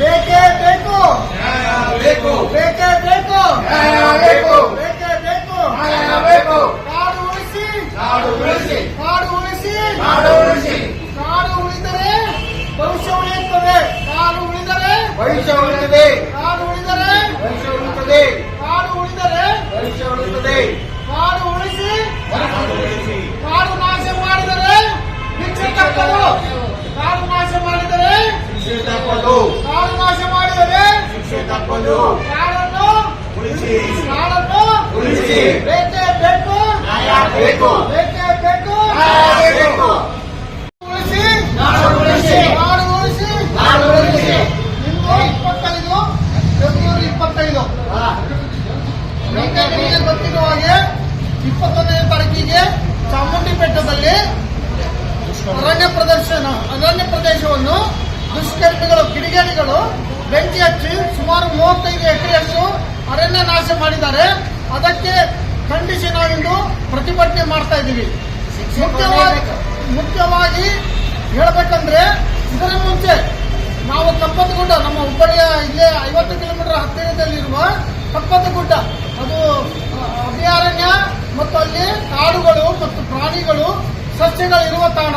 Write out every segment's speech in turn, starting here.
ಬೇಕೇ ಬೇಕು. ಬೇಕು ಬೇಕೇ ಬೇಕು. ಬೇಕು ಬೇಕೇ ಬೇಕು. ಬೇಕು ಕಾಡು ಉಳಿಸಿ. ಕಾಡು ಉಳಿಸಿ. ಕಾಡು ಉಳಿಸಿ. ಕಾಡು ಉಳಿಸಿ. ಕಾಡು ಉಳಿದರೆ ಭವಿಷ್ಯ ಉಳಿಯುತ್ತದೆ ಕಾಡು ಉಳಿದರೆ ಭವಿಷ್ಯ ಉಳಿಯುತ್ತದೆ ಕಾಡು ಉಳಿದರೆ ಭವಿಷ್ಯ ಉಳಿಯುತ್ತದೆ ಕಾಡು ಉಳಿದರೆ ಭವಿಷ್ಯ ಉಳಿಯುತ್ತದೆ ಕಾಡು ಉಳಿಸಿ. ಕಾಡು ನಾಶ ಮಾಡಿದರೆ ಭಿಕ್ಷೆ ತಪ್ಪದು. ಕಾಡು ನಾಶ ಮಾಡಿದರೆ ಶಿಕ್ಷೆ ತಪ್ಪದು. ಮಾಡಿದರೆ ಶಿಕ್ಷೆ ತಪ್ಪದು ಕಾಡನ್ನು ಉಳಿಸಿ. ಉಳಿಸಿ. ಬೇಕೇ ಬೇಕು. ನ್ಯಾಯ ಬೇಕು. ಬೇಕೇ ಬೇಕು. ನ್ಯಾಯ ಬೇಕು ಉಳಿಸಿ ನಾಡು ಉಳಿಸಿ ಕಾಡು ಉಳಿಸಿ ನಾಡು ಉಳಿಸಿ ಇಂದು ಇಪ್ಪತ್ತೈದು ಫೆಬ್ರವರಿ ಇಪ್ಪತ್ತೈದು ನಿಮಗೆ ಗೊತ್ತಿರುವ ಹಾಗೆ ಇಪ್ಪತ್ತೊಂದನೇ ತಾರೀಕಿಗೆ ಚಾಮುಂಡಿ ಬೆಟ್ಟದಲ್ಲಿ ಅರಣ್ಯ ಪ್ರದರ್ಶನ ಅರಣ್ಯ ಪ್ರದೇಶವನ್ನು ದುಷ್ಕರ್ಮಿಗಳು ಕಿಡಿಗೇಡಿಗಳು ಬೆಂಕಿ ಸುಮಾರು ಮೂವತ್ತೈದು ಎಕರೆಯಷ್ಟು ಅರಣ್ಯ ನಾಶ ಮಾಡಿದ್ದಾರೆ. ಅದಕ್ಕೆ ಖಂಡಿಸಿ ನಾವಿಂದು ಪ್ರತಿಭಟನೆ ಮಾಡ್ತಾ ಇದ್ದೀವಿ. ಮುಖ್ಯವಾಗಿ ಹೇಳ್ಬೇಕಂದ್ರೆ ಇದರ ಮುಂಚೆ ನಾವು ಕಪ್ಪತ್ತಗುಡ್ಡ, ನಮ್ಮ ಹುಬ್ಬಳ್ಳಿಯ ಇಲ್ಲೇ ಐವತ್ತು ಕಿಲೋಮೀಟರ್ ಹತ್ತಿರದಲ್ಲಿರುವ ಕಪ್ಪತ್ತಗುಡ್ಡ, ಅದು ಅಭಯಾರಣ್ಯ ಮತ್ತು ಅಲ್ಲಿ ಕಾಡುಗಳು ಮತ್ತು ಪ್ರಾಣಿಗಳು ಸಸ್ಯಗಳು ಇರುವ ತಾಣ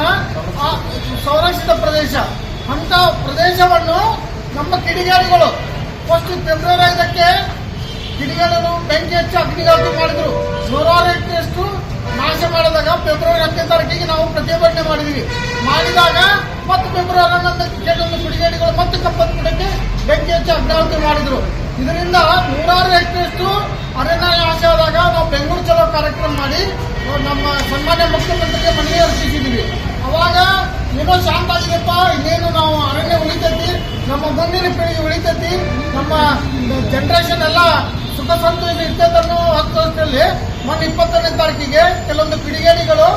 ಸಂರಕ್ಷಿತ ಪ್ರದೇಶ. ಅಂತ ಪ್ರದೇಶವನ್ನು ನಮ್ಮ ಕಿಡಿಗೇಡಿಗಳು ಫಸ್ಟ್ ಫೆಬ್ರವರಿ ಐದಕ್ಕೆ ಕಿಡಿಗೇಡರು ಬೆಂಕಿ ಹಚ್ಚಿ ಅಗ್ನಿಗಾಹುತಿ ಮಾಡಿದ್ರು. ನೂರಾರು ಹೆಕ್ಟೇರಷ್ಟು ನಾಶ ಮಾಡಿದಾಗ ಫೆಬ್ರವರಿ ಹತ್ತನೇ ತಾರೀಕಿಗೆ ನಾವು ಪ್ರತಿಭಟನೆ ಮಾಡಿದ್ವಿ. ಮಾಡಿದಾಗ ಮತ್ತೆ ಫೆಬ್ರವರಿ ಹನ್ನೊಂದು ಕೆಲವೊಂದು ಕಿಡಿಗೇಡಿಗಳು ಮತ್ತೆ ಕಪ್ಪತ್ತು ಗಿಡಕ್ಕೆ ಬೆಂಕಿ ಹಚ್ಚಿ ಅಗ್ನಿಗಾಹುತಿ ಮಾಡಿದ್ರು. ಇದರಿಂದ ನೂರಾರು ಹೆಕ್ಟೇರಷ್ಟು ಅರಣ್ಯ ನಾಶ ಆದಾಗ ನಾವು ಬೆಂಗಳೂರು ಚಲೋ ಕಾರ್ಯಕ್ರಮ ಮಾಡಿ ನಮ್ಮ ಸನ್ಮಾನ್ಯ ಮುಖ್ಯಮಂತ್ರಿಗೆ ಮನವಿ ಅರ್ಪಿಸಿದ್ವಿ. ಅವಾಗ ಏನೋ ಶಾಂತ ಆಗಿದೆಪ್ಪ ಇನ್ನೇನು ನಾವು ಅರಣ್ಯ ಉಳಿತೈತಿ, ನಮ್ಮ ಮುಂದಿನ ಪೀಳಿಗೆ ಉಳಿತೈತಿ, ನಮ್ಮ ಜನರೇಷನ್ ಎಲ್ಲ ಸುಖ ಸಂತೋಷ ಇರ್ತೈತೆ ಅನ್ನೋ ಹತ್ತು ಮೊನ್ನೆ ಇಪ್ಪತ್ತನೇ ತಾರೀಕಿಗೆ ಕೆಲವೊಂದು ಕಿಡಿಗೇಡಿಗಳು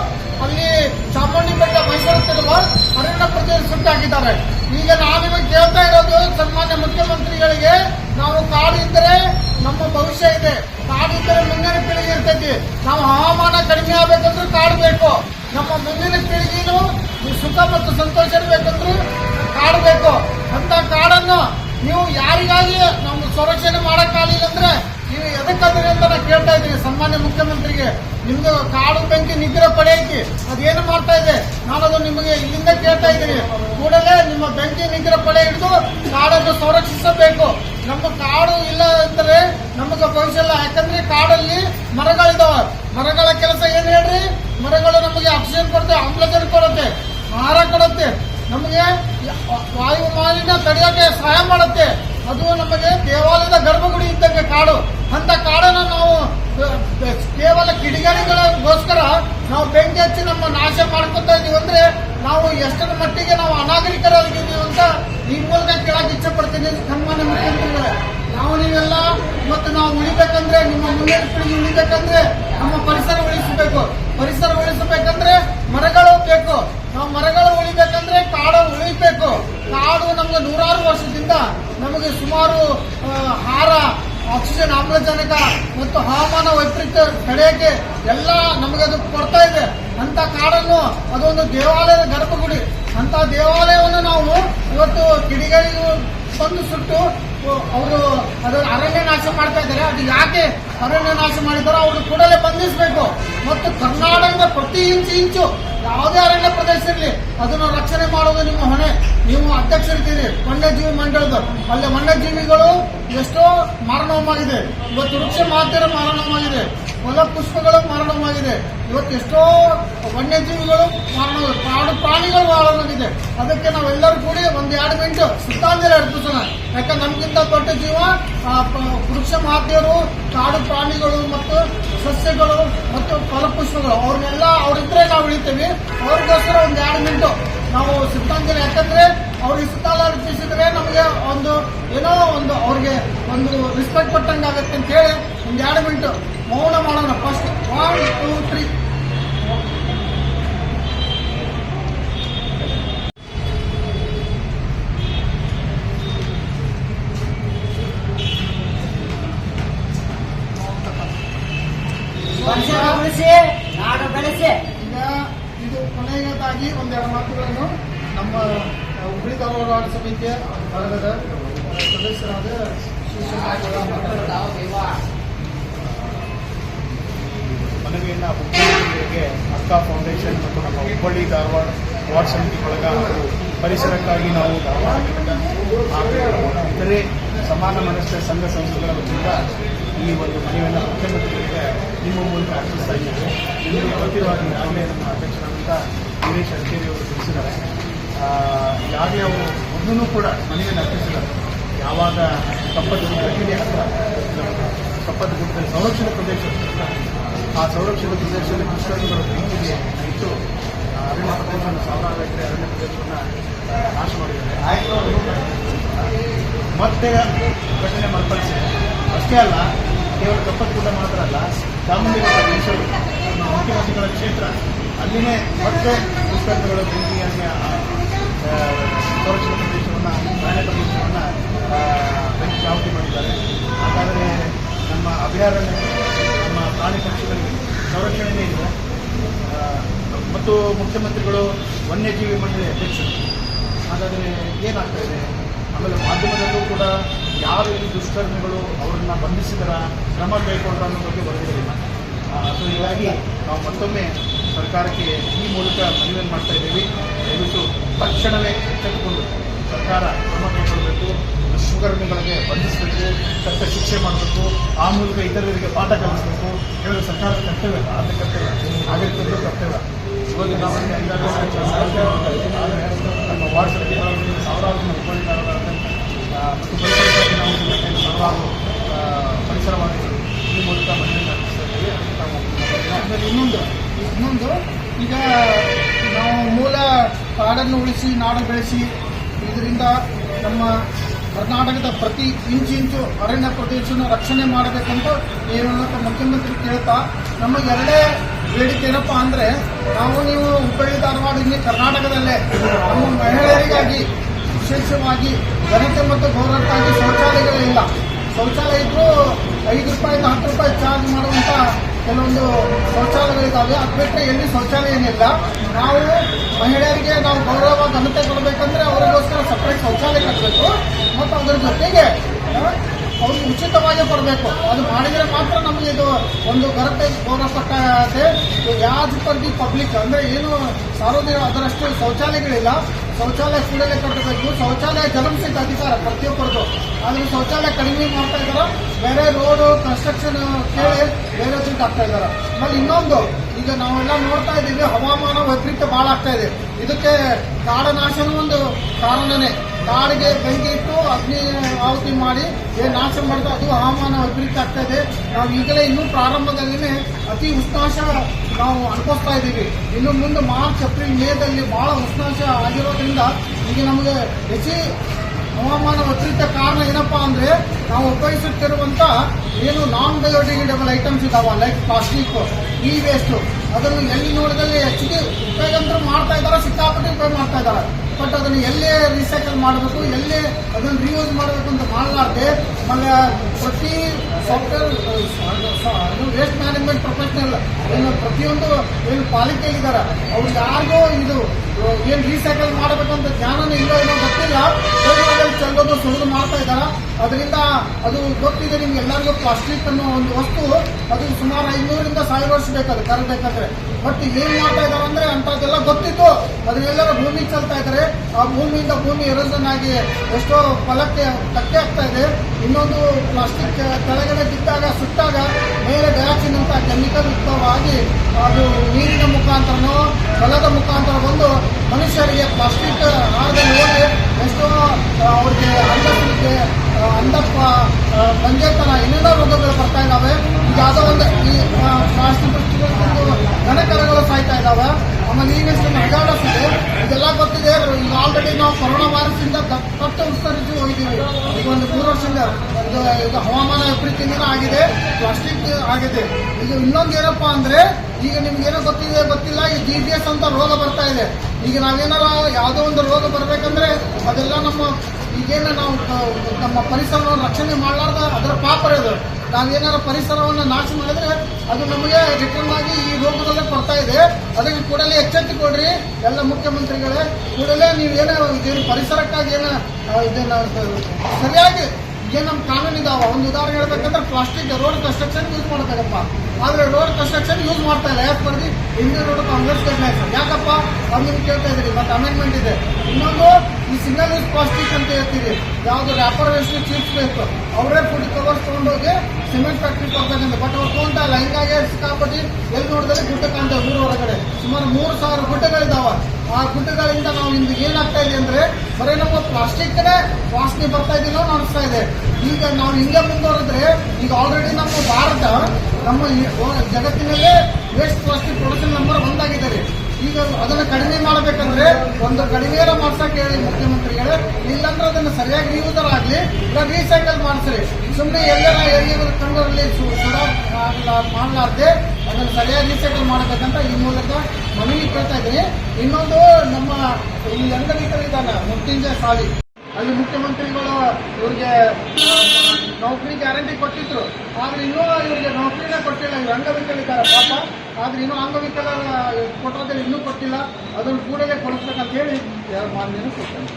ಅಲ್ಲಿ ಚಾಮುಂಡಿ ಬೆಟ್ಟ ಮೈಸೂರು ಅರಣ್ಯ ಪ್ರದೇಶ ಸುಟ್ಟಾಕಿದ್ದಾರೆ ಈಗ ನಾನು ನಿಮಗೆ ಕೇಳ್ತಾ ಇರೋದು, ಸನ್ಮಾನ್ಯ ಮುಖ್ಯಮಂತ್ರಿಗಳಿಗೆ ನಾವು ಕಾಡು ಇದ್ದರೆ ನಮ್ಮ ಭವಿಷ್ಯ ಇದೆ. ಕಾಡು ಇದ್ದರೆ ಮುಂದಿನ ಪೀಳಿಗೆ ಇರ್ತೈತಿ. ನಾವು ಹವಾಮಾನ ಕಡಿಮೆ ಆಗ್ಬೇಕಂದ್ರೆ ಕಾಡು ಬೇಕು. ನಮ್ಮ ಮುಂದಿನ ಪೀಳಿಗೆನೂ ಸುಖ ಮತ್ತು ಸಂತೋಷ ಇರಬೇಕಂದ್ರೆ ಕಾಡಬೇಕು ಅಂತ ಕಾಡನ್ನು ನೀವು ಯಾರಿಗಾಗಿ ನಾವು ಸಂರಕ್ಷಣೆ ಮಾಡೋಕ್ಕಾಗಲಿಲ್ಲ ಅಂದ್ರೆ ನೀವು ಎದಕ್ಕಾದ್ರೆ ಅಂತ ನಾನು ಕೇಳ್ತಾ ಇದ್ದೀನಿ. ಸನ್ಮಾನ್ಯ ಮುಖ್ಯಮಂತ್ರಿಗೆ. ನಿಮ್ದು ಕಾಡು ಬೆಂಕಿ ನಿಗ್ರಹ ಪಡೆ ಐತಿ ಅದೇನು ಮಾಡ್ತಾ ಇದೆ? ನಾನು ಅದು ನಿಮಗೆ ಇಲ್ಲಿಂದ ಕೇಳ್ತಾ ಇದ್ದೀನಿ. ಕೂಡಲೇ ನಿಮ್ಮ ಬೆಂಕಿ ನಿಗ್ರಹ ಪಡೆ ಹಿಡಿದು ಕಾಡನ್ನು ಸಂರಕ್ಷಿಸಬೇಕು. ನಮ್ಮ ಕಾಡು ಇಲ್ಲ ಅಂದ್ರೆ ನಮಗೆ ಭವಿಷ್ಯ ಇಲ್ಲ. ಯಾಕಂದ್ರೆ ಕಾಡಲ್ಲಿ ಮರಗಳಿದಾವೆ. ಮರಗಳ ಕೆಲಸ ಏನ್ ಹೇಳ್ರಿ? ಮರಗಳು ನಮಗೆ ಆಕ್ಸಿಜನ್ ಕೊಡುತ್ತೆ ಆಮ್ಲಜನಕ ಕೊಡುತ್ತೆ. ಆಹಾರ ಕೊಡುತ್ತೆ. ನಮಗೆ ವಾಯು ಮಾಲಿನ್ಯ ತಡೆಯೋಕೆ ಸಹಾಯ ಮಾಡುತ್ತೆ. ಅದು ನಮಗೆ ದೇವಾಲಯದ ಗರ್ಭಗುಡಿ ಇದ್ದಂಗೆ ಕಾಡು. ಅಂತ ಕಾಡನ್ನು ನಾವು ಕೇವಲ ಕಿಡಿಗೇಡಿಗಳಿಗೋಸ್ಕರ ನಾವು ಬೆಂಕಿ ಹಚ್ಚಿ ನಮ್ಮ ನಾಶ ಮಾಡ್ಕೊತಾ ಇದೀವಿ ಅಂದ್ರೆ ನಾವು ಎಷ್ಟರ ಮಟ್ಟಿಗೆ ನಾವು ಅನಾಗರಿಕರಾಗಿದ್ದೀವಿ ಅಂತ ಈ ಮೂಲಕ ಕೇಳಕ್ ಇಚ್ಛೆ ಪಡ್ತೀನಿ ಸನ್ಮಾನ ಮುಖ್ಯಮಂತ್ರಿಗಳೇ ನಾವು ನೀವೆಲ್ಲ ಇವತ್ತು ನಾವು ಉಳಿಬೇಕಂದ್ರೆ, ನಿಮ್ಮ ಪೀಳಿಗೆ ಉಳಿಬೇಕಂದ್ರೆ ನಮ್ಮ ಪರಿಸರ ಉಳಿಸಬೇಕು. ಪರಿಸರ ಉಳಿಸಬೇಕಂದ್ರೆ ಮರಗಳು ಬೇಕು. ನಾವು ಮರಗಳು ಉಳಿಬೇಕಂದ್ರೆ ಕಾಡು ಉಳಿಬೇಕು. ಕಾಡು ನಮ್ಗೆ ನೂರಾರು ವರ್ಷದಿಂದ ನಮಗೆ ಸುಮಾರು ಹಾರ ಆಕ್ಸಿಜನ್ ಆಮ್ಲಜನಕ ಮತ್ತು ಹವಾಮಾನ ವೈಪರೀತ್ಯ ತಡೆಯಕ್ಕೆ ಎಲ್ಲ ನಮಗೆ ಅದು ಕೊಡ್ತಾ ಇದೆ. ಅಂತ ಕಾಡನ್ನು ಅದೊಂದು ದೇವಾಲಯದ ಗರ್ಭಗುಡಿ. ಅಂತ ದೇವಾಲಯವನ್ನು ನಾವು ಇವತ್ತು ಕಿಡಿಗೇಡಿಗಳು ಬಂದು ಸುಟ್ಟು ಅವರು ಅದರ ಅರಣ್ಯ ನಾಶ ಮಾಡ್ತಾ ಇದ್ದಾರೆ. ಅದು ಯಾಕೆ ಅರಣ್ಯ ನಾಶ ಮಾಡಿದಾರೋ ಅವರು ಕೂಡಲೇ ಬಂಧಿಸಬೇಕು. ಮತ್ತು ಕರ್ನಾಟಕದ ಪ್ರತಿ ಇಂಚು ಇಂಚು ಯಾವುದೇ ಅರಣ್ಯ ಪ್ರದೇಶ ಇರಲಿ, ಅದನ್ನು ರಕ್ಷಣೆ ಮಾಡೋದು ನಿಮ್ಮ ಹೊಣೆ. ನೀವು ಅಧ್ಯಕ್ಷರಿದ್ದೀರಿ ವನ್ಯಜೀವಿ ಮಂಡಳದ ಅಲ್ಲಿ ವನ್ಯಜೀವಿಗಳು ಎಷ್ಟೋ ಮಾರಣವವಾಗಿದೆ ಇವತ್ತು ವೃಕ್ಷ ಮಾತ್ರ ಮರಣವಾಗಿದೆ ಹೊಲ ಪುಷ್ಪಗಳು ಮಾರಣವಾಗಿದೆ ಇವತ್ತು ಎಷ್ಟೋ ವನ್ಯಜೀವಿಗಳು ಮಾರಣ ಕಾಡು ಪ್ರಾಣಿಗಳು ಮಾರಣವಾಗಿದೆ. ಅದಕ್ಕೆ ನಾವೆಲ್ಲರೂ ಕೂಡಿ ಒಂದು ಎರಡು ಮಿನಿಟ್ ಶ್ರದ್ಧಾಂಜಲಿ ಅರ್ಪಿಸೋಣ. ಯಾಕಂದ್ರೆ ನಮಗಿಂತ ದೊಡ್ಡ ಜೀವ ವೃಕ್ಷ ಮಾತೆಯರು, ಕಾಡು ಪ್ರಾಣಿಗಳು ಮತ್ತು ಸಸ್ಯಗಳು ಮತ್ತು ಫಲಪುಷ್ಪಗಳು ಅವ್ರನ್ನೆಲ್ಲ ಅವರಿದ್ರೆ ನಾವು ಉಳಿತೀವಿ ಅವ್ರಿಗೋಸ್ಕರ ಒಂದ್ ಎರಡು ಮಿನಿಟ್. ನಾವು ಶ್ರದ್ಧಾಂಜಲಿ ಯಾಕಂದ್ರೆ ಅವ್ರಿಗೆ ಶ್ರದ್ಧಾಂಜಲಿ ಅರ್ಪಿಸಿದ್ರೆ ನಮಗೆ ಒಂದು ಏನೋ ಒಂದು ಅವ್ರಿಗೆ ಒಂದು ರಿಸ್ಪೆಕ್ಟ್ ಕೊಟ್ಟಂಗೆ ಆಗುತ್ತೆ ಅಂತ ಹೇಳಿ ಒಂದ್ ಎರಡು ಮಿನಿಟ್ ಮೌನ ಮಾಡೋಣ. ಫಸ್ಟ್ ಒನ್ ಟೂ ತ್ರೀ ಕೊನೆಯದಾಗಿ ಒಂದೆರಡು ಮಾತುಗಳನ್ನು ನಮ್ಮ ಹುಬ್ಬಳ್ಳಿ ಧಾರವಾಡ ಸಮಿತಿಯ ಬಳಗದ ಸದಸ್ಯರಾದ. ಮನವಿಯನ್ನು ಹುಬ್ಬಳ್ಳಿಗೆ ಅಕ್ಕ ಫೌಂಡೇಶನ್ ಮತ್ತು ನಮ್ಮ ಹುಬ್ಬಳ್ಳಿ ಧಾರವಾಡ ವಾರ್ಡ್ ಸಮಿತಿ ಒಳಗ ಪರಿಸರಕ್ಕಾಗಿ ನಾವು ಧಾರವಾಡ ಇತರೆ ಸಮಾನ ಮನಸ್ಕ ಸಂಘ ಸಂಸ್ಥೆಗಳ ವತಿಯಿಂದ ಈ ಒಂದು ಮನೆಯನ್ನು ಮುಖ್ಯಮಂತ್ರಿಗಳಿಗೆ ನಿಮ್ಮ ಮೂಲಕ ಅರ್ಪಿಸ್ತಾ ಇದ್ದೇವೆ. ನಿಮಗೆ ಗೊತ್ತಿರುವಾಗ ಯಾವುದೇ ನಮ್ಮ ಅಧ್ಯಕ್ಷರಾದಂಥ ವೀರೇಶ್ ಅಡ್ಕೇರಿ ಅವರು ತಿಳಿಸಿದ್ದಾರೆ. ಆ, ಒಂದೂ ಕೂಡ ಮನೆಯನ್ನು ಅರ್ಪಿಸಿದ್ದಾರೆ. ಯಾವಾಗ ಕಪ್ಪದ ಗುಡ್ಡ ಹತ್ರ ಕಪ್ಪದ ಗುಡ್ಡದಲ್ಲಿ ಸಂರಕ್ಷಿತ ಪ್ರದೇಶ ಆ ಸಂರಕ್ಷಿತ ಪ್ರದೇಶದಲ್ಲಿ ದುಷ್ಕರ್ಮಿಗಳು ಬೆಂಕಿಗೆ ಇಟ್ಟು ಅರಣ್ಯ ಪ್ರದೇಶವನ್ನು ಸಾವಿರಾರು ಎಕರೆ ಅರಣ್ಯ ಪ್ರದೇಶವನ್ನು ನಾಶ ಮಾಡಿದ್ದಾರೆ. ಮತ್ತೆ ಘಟನೆ ಮರುಕಳಿಸಿದೆ. ಅಷ್ಟೇ ಅಲ್ಲ, ಕೇವಲ ಕಪ್ಪತ್ ಕೂಡ ಮಾತ್ರ ಅಲ್ಲ ಚಾಮುಂಡಿ ಬೆಟ್ಟ ಮೈಸೂರು ನಮ್ಮ ಮುಖ್ಯಮಂತ್ರಿಗಳ ಕ್ಷೇತ್ರ, ಅಲ್ಲಿನೇ ಮತ್ತೆ ಪುಸ್ತಕಗಳು ಬೆಂಕಿಯನ್ನು ಸಂರಕ್ಷಿತ ಪ್ರದೇಶವನ್ನು, ಅರಣ್ಯ ಪ್ರದೇಶವನ್ನು ಬೆಂಕಿ ಆಹುತಿ ಮಾಡಿದ್ದಾರೆ. ಹಾಗಾದರೆ ನಮ್ಮ ಅಭಯಾರಣ್ಯ, ನಮ್ಮ ಪ್ರಾಣಿ ಪಕ್ಷಿಗಳಿಗೆ ಸಂರಕ್ಷಣೆಯೇ ಇದೆ ಮತ್ತು ಮುಖ್ಯಮಂತ್ರಿಗಳು ವನ್ಯಜೀವಿ ಮಂಡಳಿ ಅಧ್ಯಕ್ಷರು. ಹಾಗಾದರೆ ಏನಾಗ್ತಾ ಇದೆ? ಆಮೇಲೆ ಮಾಧ್ಯಮದಲ್ಲೂ ಕೂಡ ಯಾರು ಈ ದುಷ್ಕರ್ಮಿಗಳು ಅವರನ್ನ ಬಂಧಿಸಿದರ ಕ್ರಮ ಕೈಗೊಂಡ್ರ ಅನ್ನೋ ಬಗ್ಗೆ ವರದಿಗಳಿಲ್ಲ ಸೊ ಹೀಗಾಗಿ ನಾವು ಮತ್ತೊಮ್ಮೆ ಸರ್ಕಾರಕ್ಕೆ ಈ ಮೂಲಕ ಮನವಿಯನ್ನು ಮಾಡ್ತಾ ಇದ್ದೀವಿ. ದಯವಿಟ್ಟು ತಕ್ಷಣವೇ ಎಚ್ಚೆತ್ತುಕೊಂಡು ಸರ್ಕಾರ ಕ್ರಮ ಕೈಗೊಳ್ಳಬೇಕು, ದುಷ್ಕರ್ಮಿಗಳಿಗೆ ಬಂಧಿಸಬೇಕು ತಕ್ಕ ಶಿಕ್ಷೆ ಮಾಡಬೇಕು, ಆ ಮೂಲಕ ಇತರರಿಗೆ ಪಾಠ ಕಲಿಸಬೇಕು. ಇವರು ಸರ್ಕಾರದ ಕರ್ತವ್ಯ ಆದ ಕರ್ತವ್ಯ. ನಾಗರಿಕರದ್ದು ಕರ್ತವ್ಯ. ಇವಾಗ ನಾವು ಈಗಾಗಲೇ ನಮ್ಮ ವಾರ್ಡ್ ಸಮಿತಿಗಳಲ್ಲಿ ಸಾವಿರಾರು ಜನ ಉಪನ್ಯಾಸಕರಾದ, ಆ, ಮತ್ತು ಪರಿಸರ ನಾವು ಸಾವಿರಾರು ಆ, ಪರಿಸರವಾದಿಗಳು ಈ ಮೂಲಕ ಮನೆಯನ್ನು ನಡೆಸ್ತಾ ಇದ್ದೀವಿ ನಾವು ಆಮೇಲೆ ಇನ್ನೊಂದು ಇನ್ನೊಂದು ಈಗ ನಾವು ಮೂಲ ಕಾಡನ್ನು ಉಳಿಸಿ, ನಾಡು ಬೆಳೆಸಿ, ಇದರಿಂದ ನಮ್ಮ ಕರ್ನಾಟಕದ ಪ್ರತಿ ಇಂಚು ಇಂಚು ಅರಣ್ಯ ಪ್ರದೇಶನ ರಕ್ಷಣೆ ಮಾಡಬೇಕಂತ ಏನುನ್ನತ ಮುಖ್ಯಮಂತ್ರಿ ಕೇಳ್ತಾ ನಮ್ಮ ಎರಡೇ ಬೇಡಿಕೆ ಏನಪ್ಪ ಅಂದರೆ, ನಾವು ನೀವು ಹುಬ್ಬಳ್ಳಿ, ಧಾರವಾಡ, ಇಲ್ಲಿ ಕರ್ನಾಟಕದಲ್ಲೇ ನಮ್ಮ ಮಹಿಳೆಯರಿಗಾಗಿ ವಿಶೇಷವಾಗಿ ಘನತೆ ಮತ್ತು ಗೌರವಕ್ಕಾಗಿ ಶೌಚಾಲಯಗಳಿಲ್ಲ ಶೌಚಾಲಯ ಇದ್ದರೂ ಐದು ರೂಪಾಯಿಂದ ಹತ್ತು ರೂಪಾಯಿ ಚಾರ್ಜ್ ಮಾಡುವಂತ ಕೆಲವೊಂದು ಶೌಚಾಲಯಗಳಿದ್ದಾವೆ. ಅದು ಬಿಟ್ಟರೆ ಎಲ್ಲಿ ಶೌಚಾಲಯ ಏನಿಲ್ಲ. ನಾವು ಮಹಿಳೆಯರಿಗೆ ನಾವು ಗೌರವ ಘನತೆ ಕೊಡಬೇಕಂದ್ರೆ ಅವರಿಗೋಸ್ಕರ ಸಪ್ರೇಟ್ ಶೌಚಾಲಯ ಕಟ್ಟಬೇಕು ಮತ್ತು ಅದರ ಜೊತೆಗೆ ಅವ್ರು ಅವ್ರಿಗೆ ಉಚಿತವಾಗಿ ಕೊಡಬೇಕು. ಅದು ಮಾಡಿದರೆ ಮಾತ್ರ ನಮಗೆ ಇದು ಒಂದು ಘನತೆ ಗೌರವ ಕೊಟ್ಟದೆ ಯಾವ್ದು ಪಬ್ಲಿಕ್ ಅಂದರೆ ಏನು ಸಾರ್ವಜನಿಕ, ಅದರಷ್ಟು ಶೌಚಾಲಯಗಳಿಲ್ಲ. ಶೌಚಾಲಯ ಕೂಡಲೇ ಕಟ್ಟಬೇಕು. ಶೌಚಾಲಯ ಜನ್ಮಸಿದ್ಧ ಅಧಿಕಾರ ಪ್ರತಿಯೊಬ್ಬರದು. ಆದ್ರೆ ಶೌಚಾಲಯ ಕಡಿಮೆ ಮಾಡ್ತಾ ಇದ್ದಾರೆ, ಬೇರೆ ರೋಡ್ ಕನ್ಸ್ಟ್ರಕ್ಷನ್ ಕೇಳಿ ಬೇರೆ ಸೀಟ್ ಆಗ್ತಾ ಇದಾರ ಆಮೇಲೆ ಇನ್ನೊಂದು, ಈಗ ನಾವೆಲ್ಲ ನೋಡ್ತಾ ಇದ್ದೀವಿ, ಹವಾಮಾನ ವೈಪರೀತ್ಯ ಬಹಳ ಆಗ್ತಾ ಇದೆ. ಇದಕ್ಕೆ ಕಾಡನಾಶನ ಒಂದು ಕಾರಣನೇ. ಕಾಡಿಗೆ ಬೆಂಕಿ ಇಟ್ಟು ಅಗ್ನಿ ಆಹುತಿ ಮಾಡಿ ಏನು ನಾಶ ಮಾಡಿದ್ರೆ ಅದು ಹವಾಮಾನ ವೈಪರೀತ್ಯ ಆಗ್ತಾ ಇದೆ ನಾವು ಈಗಲೇ ಇನ್ನೂ ಪ್ರಾರಂಭದಲ್ಲಿನೇ ಅತಿ ಉಷ್ಣಾಂಶ ನಾವು ಅನುಭವಿಸ್ತಾ ಇದ್ದೀವಿ. ಇನ್ನು ಮುಂದೆ ಮಾರ್ಚ್, ಏಪ್ರಿಲ್, ಮೇದಲ್ಲಿ ಬಹಳ ಉಷ್ಣಾಂಶ ಆಗಿರೋದ್ರಿಂದ ಈಗ ನಮಗೆ ಹೆಚ್ಚಿ ಹವಾಮಾನ ವೈಪರೀತ್ಯ ಕಾರಣ ಏನಪ್ಪಾ ಅಂದ್ರೆ ನಾವು ಉಪಯೋಗಿಸುತ್ತಿರುವಂತ ಏನು ನಾನ್ ಬಯೋಡಿಗ್ರೇಡಬಲ್ ಐಟಮ್ಸ್ ಇದಾವ ಲೈಕ್ ಪ್ಲಾಸ್ಟಿಕ್ ಈ ವೇಸ್ಟ್ ಅದನ್ನು ಎಲ್ಲಿ ನೋಡಿದಲ್ಲಿ ಹೆಚ್ಚಿಗೆ ಉಪಯೋಗ ಮಾಡ್ತಾ ಇದಾರೆ ಸಿಕ್ಕಾಪಟ್ಟೆ ಉಪಯೋಗ ಮಾಡ್ತಾ ಇದ್ದಾರೆ. ಬಟ್ ಅದನ್ನು ಎಲ್ಲೇ ರೀಸೈಕಲ್ ಮಾಡಬೇಕು, ಎಲ್ಲೇ ಅದನ್ನು ರಿಯೂಸ್ ಮಾಡಬೇಕು ಅಂತ ಮಾಡಲಾರ್ದೆ, ಆಮೇಲೆ ಪ್ರತಿ ಸಾಫ್ಟ್ವೇರ್ ವೇಸ್ಟ್ ಮ್ಯಾನೇಜ್ಮೆಂಟ್ ಪ್ರೊಫೆಷನಲ್ ಏನು ಪ್ರತಿಯೊಂದು ಏನು ಪಾಲಿಕೆಯಲ್ಲಿದ್ದಾರೆ, ಅವ್ರು ಯಾರಿಗೂ ಇದು, ಏನು ರೀಸೈಕಲ್ ಮಾಡಬೇಕಂತ ಜ್ಞಾನನೇ ಇಲ್ಲ ಏನೋ ಗೊತ್ತಿಲ್ಲ ಚೆಲ್ಲೋದು ಸುಳಿದು ಮಾಡ್ತಾ ಇದ್ದಾರೆ. ಅದರಿಂದ ಅದು ಗೊತ್ತಿದೆ ನಿಮ್ಗೆ ಎಲ್ಲರಿಗೂ ಪ್ಲಾಸ್ಟಿಕ್ ಅನ್ನೋ ಒಂದು ವಸ್ತು, ಅದು ಸುಮಾರು ಐನೂರಿಂದ ಸಾವಿರ ವರ್ಷ ಬೇಕಾದ್ರೆ ಕರಬೇಕಾದ್ರೆ ಬಟ್ ಏನ್ ಮಾಡ್ತಾ ಇದಾರೆ ಅಂದ್ರೆ ಅಂತದೆಲ್ಲ ಗೊತ್ತಿತ್ತು. ಅದನ್ನೆಲ್ಲರ ಭೂಮಿ ಚೆಲ್ತಾ ಇದ್ದಾರೆ. ಆ ಭೂಮಿಯಿಂದ ಭೂಮಿ ಎರೋಸನ್ ಆಗಿ ಎಷ್ಟೋ ಫಲಕ್ಕೆ ಧಕ್ಕೆ ಆಗ್ತಾ ಇದೆ. ಇನ್ನೊಂದು ಪ್ಲಾಸ್ಟಿಕ್ ಕೆಳಗಡೆ ಬಿದ್ದಾಗ, ಸುಟ್ಟಾಗ ಮೇಲೆ ಡಯಾಕ್ಸಿನ್ ಅಂತ ಕೆಮಿಕಲ್ ಯುಕ್ತವಾಗಿ ಅದು ನೀರಿನ ಮುಖಾಂತರನೋ ಫಲದ ಮುಖಾಂತರ ಬಂದು ಮನುಷ್ಯರಿಗೆ ಪ್ಲಾಸ್ಟಿಕ್ ಆಗದೆ ಹೋಗಿ ಎಷ್ಟೋ ಅವ್ರಿಗೆ ಅಂಧತ್ವಕ್ಕೆ ಆ, ಅಂಧತ್ವ ಇನ್ನೆಲ್ಲ ರೋಗಗಳು ಬರ್ತಾ ಇದ್ದಾವೆ ಯಾವುದೋ ಒಂದು ಈ ಗಣಕರಗಳು ಸಾಯ್ತಾ ಇದ್ದಾವೆ ಆಮೇಲೆ ಈಗ ಹಜಾರ್ಡಸ್ ಇದೆ. ಇದೆಲ್ಲ ಗೊತ್ತಿದೆ. ಈಗ ಆಲ್ರೆಡಿ ನಾವು ಕೊರೋನಾ ವೈರಸ್ ಇಂದ ತಪ್ಪು ವಿಸ್ತರಿಸಿ ಹೋಗಿದ್ದೀವಿ. ಈಗ ಒಂದು ಮೂರು ವರ್ಷದಿಂದ ಇದು ಹವಾಮಾನ ವೈಪರೀತ್ಯದಿಂದ ಆಗಿದೆ. ಪ್ಲಾಸ್ಟಿಕ್ ಆಗಿದೆ. ಈಗ ಇನ್ನೊಂದು ಏನಪ್ಪ ಅಂದ್ರೆ ಈಗ ನಿಮ್ಗೆ ಏನೋ ಗೊತ್ತಿದೆ ಗೊತ್ತಿಲ್ಲ. ಈ ಜಿ ಬಿ ಎಸ್ ಅಂತ ರೋಗ ಬರ್ತಾ ಇದೆ. ಈಗ ನಾವೇನಾರ ಯಾವುದೋ ಒಂದು ರೋಗ ಬರಬೇಕಂದ್ರೆ ಅದೆಲ್ಲ ನಮ್ಮ ಈಗೇನ ನಾವು ನಮ್ಮ ಪರಿಸರವನ್ನು ರಕ್ಷಣೆ ಮಾಡಲಾರ್ದ ಅದರ ಪಾಪ ಅದು. ನಾವೇನಾರ ಪರಿಸರವನ್ನು ನಾಶ ಮಾಡಿದ್ರೆ ಅದು ನಮಗೆ ರಿಟರ್ನ್ ಆಗಿ ಈ ರೋಗದಲ್ಲೇ ಕೊಡ್ತಾ ಇದೆ. ಅದಕ್ಕೆ ಕೂಡಲೇ ಎಚ್ಚೆತ್ತುಕೊಡ್ರಿ ಎಲ್ಲ ಮುಖ್ಯಮಂತ್ರಿಗಳೇ, ಕೂಡಲೇ ನೀವೇನೋ ಇದೇನು ಪರಿಸರಕ್ಕಾಗಿ ಏನೋ ಇದನ್ನ ಸರಿಯಾಗಿ ಏನು ನಮ್ಮ ಕಾನೂನು ಇದಾವ. ಒಂದು ಉದಾಹರಣೆ ಹೇಳ್ಬೇಕಂದ್ರೆ ಪ್ಲಾಸ್ಟಿಕ್ ರೋಡ್ ಕನ್ಸ್ಟ್ರಕ್ಷನ್ ಯೂಸ್ ಮಾಡ್ತಾರಪ್ಪ. ಆದ್ರೆ ರೋಡ್ ಕನ್ಸ್ಟ್ರಕ್ಷನ್ ಯೂಸ್ ಮಾಡ್ತಾ ಇಲ್ಲ. ಯಾಕೆ ಬರ್ದಿ ಹಿಂದಿನ ರೋಡ್ ಕಾಂಗ್ರೆಸ್ ಗೈಡ್ಲೈನ್ಸ್ ಯಾಕಪ್ಪ? ಅವ್ರು ನಿಮ್ಗೆ ಕೇಳ್ತಾ ಇದ್ರಿ ಮತ್ತೆ ಅಮೆಂಡ್ಮೆಂಟ್ ಇದೆ. ಇನ್ನೊಂದು, ಈ ಸಿಂಗಲ್ ಯೂಸ್ ಪ್ಲಾಸ್ಟಿಕ್ ಅಂತ ಹೇಳ್ತೀರಿ. ಯಾವ್ದು ರ್ಯಾಪರ್ ವೇಸ್ಟ್ ಚೀಪ್ಸ್ ಬೇಕು. ಅವರೇ ಫುಡ್ ಕವರ್ಸ್ ತಗೊಂಡೋಗಿ ಸಿಮೆಂಟ್ ಫ್ಯಾಕ್ಟ್ರಿ ಕೊಡ್ತಕ್ಕಂಥ ಬಟ್ ಅವ್ರು ತಗೊಂಡ ಹಿಂಗಾಗಿ ಸಿಕ್ಕಾಪಟ್ಟಿ ಎಲ್ಲಿ ನೋಡಿದ್ರೆ ಗುಡ್ಡ ಕಾಣ್ತೇವೆ, ಊರ ಹೊರಗಡೆ. ಸುಮಾರು ಮೂರು ಸಾವಿರ ಗುಡ್ಡಗಳಿದಾವ. ಆ ಗುಡ್ಡಗಳಿಂದ ನಾವು ಇಂದು ಏನಾಗ್ತಾ ಇದೆ ಅಂದ್ರೆ, ಬರೀ ನಮ್ಮ ಪ್ಲಾಸ್ಟಿಕ್ನೇ ವಾಸನೆ ಬರ್ತಾ ಇದೆಯೋ ಅನಿಸ್ತಾ ಇದೆ. ಈಗ ನಾವು ಹಿಂಗೆ ಮುಂದುವರೆದ್ರೆ, ಈಗ ಆಲ್ರೆಡಿ ನಮ್ಮ ಭಾರತ, ನಮ್ಮ ಜಗತ್ತಿನಲ್ಲೇ ವೇಸ್ಟ್ ಪ್ಲಾಸ್ಟಿಕ್ ಪ್ರೊಡಕ್ಷನ್ ನಂಬರ್ ಒಂದಾಗಿದೆ ರೀ. ಈಗ ಅದನ್ನ ಕಡಿಮೆ ಮಾಡಬೇಕಂದ್ರೆ ಒಂದು ಕಡಿಮೆರ ಮಾಡ್ಸಕ್ ಹೇಳಿ ಮುಖ್ಯಮಂತ್ರಿಗಳೇ, ಇಲ್ಲಾಂದ್ರೆ ಅದನ್ನ ಸರಿಯಾಗಿ ರಿಯೂಸರ್ ಆಗಲಿ, ಇಲ್ಲ ರೀಸೈಕಲ್ ಮಾಡಿಸ್ರಿ. ಸುಮ್ಮನೆ ಎಲ್ಲರ ಎಲ್ಲಿ ಕಂಡರಲ್ಲಿ ಸುಡ ಮಾಡಲಾರ್ದೆ, ಅದನ್ನು ಸರಿಯಾಗಿ ರೀಸೈಕಲ್ ಮಾಡಬೇಕಂತ ಈ ಮೂಲಕ ಮನವಿ ಕೇಳ್ತಾ ಇದ್ದೀನಿ ಇನ್ನೊಂದು ನಮ್ಮ ಈ ಅಂಗವಿಕಲಿದ್ದಾನ ಮುತ್ತಿಂಜೆ ಸಾಲಿ. ಅಲ್ಲಿ ಮುಖ್ಯಮಂತ್ರಿಗಳು ಇವ್ರಿಗೆ ನೌಕರಿ ಗ್ಯಾರಂಟಿ ಕೊಟ್ಟಿದ್ರು. ಆದ್ರೆ ಇನ್ನೂ ಇವರಿಗೆ ನೌಕರಿನೇ ಕೊಟ್ಟಿಲ್ಲ. ಇವ್ರು ಅಂಗವಿಕಲಿದ್ದಾರೆ ಪಾಪ. ಆದ್ರೆ ಇನ್ನೂ ಅಂಗವಿಕಲ ಕೊಟ್ಟರೆ ಇನ್ನೂ ಕೊಟ್ಟಿಲ್ಲ. ಅದನ್ನು ಕೂಡಲೇ ಕೊಡಿಸ್ಬೇಕಂತ ಹೇಳಿ ಮಾನ್ಯನೂ ಕೊಡ್ತೇನೆ